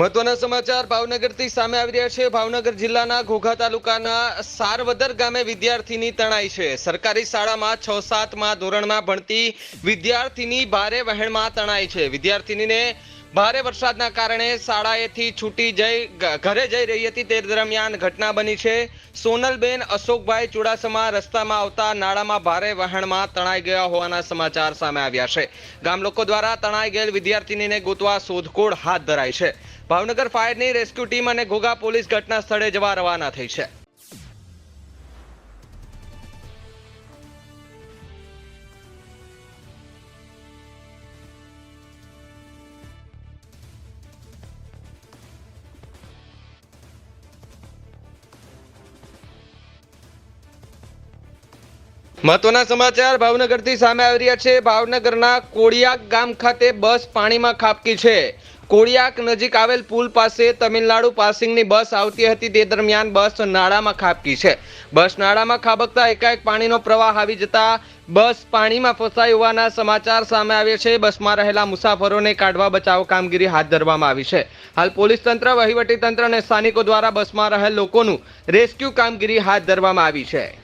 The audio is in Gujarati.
મહત્વના સમાચાર ભાવનગરથી સામે આવી રહ્યા છે. ભાવનગર જિલ્લાના ઘોઘા તાલુકાના સારવદર ગામે વિદ્યાર્થીની તણાઈ છે. સરકારી શાળામાં છ સાતમાં ધોરણમાં ભણતી વિદ્યાર્થીની ભારે વહેણમાં તણાઈ છે. વિદ્યાર્થીનીને ભારે વરસાદના કારણે શાળાએથી છૂટી જઈ ઘરે જઈ રહી હતી. તે દરમિયાન ઘટના બની છે. સોનલબેન અશોકભાઈ ચુડાસમા રસ્તામાં આવતા નાળામાં ભારે વહેણમાં તણાઈ ગયા હોવાના સમાચાર સામે આવ્યા છે. ગામ લોકો દ્વારા તણાઈ ગયેલ વિદ્યાર્થીનીને ગોતવા શોધખોળ હાથ ધરાઈ છે. ભાવનગર ફાયરની રેસ્ક્યુ ટીમ અને ઘોઘા પોલીસ ઘટના સ્થળે જવા રવાના થઈ છે. મહત્વના સમાચાર ભાવનગરથી સામે આવી રહ્યા છે. ભાવનગરના કોળિયાક ગામ ખાતે બસ પાણીમાં ખાબકી છે. કોળિયાક નજીક આવેલ પુલ પાસે તમિલનાડુ પાસિંગની બસ આવતી હતી. તે દરમિયાન બસ નાળામાં ખાબકી છે. બસ નાળામાં ખાબકતા એકાએક પાણીનો પ્રવાહ આવી જતા બસ પાણીમાં ફસાઈ હોવાના સમાચાર સામે આવ્યા છે. બસમાં રહેલા મુસાફરોને કાઢવા બચાવ કામગીરી હાથ ધરવામાં આવી છે. હાલ પોલીસ તંત્ર, વહીવટી તંત્ર અને સ્થાનિકો દ્વારા બસમાં રહેલ લોકોનું રેસ્ક્યુ કામગીરી હાથ ધરવામાં આવી છે.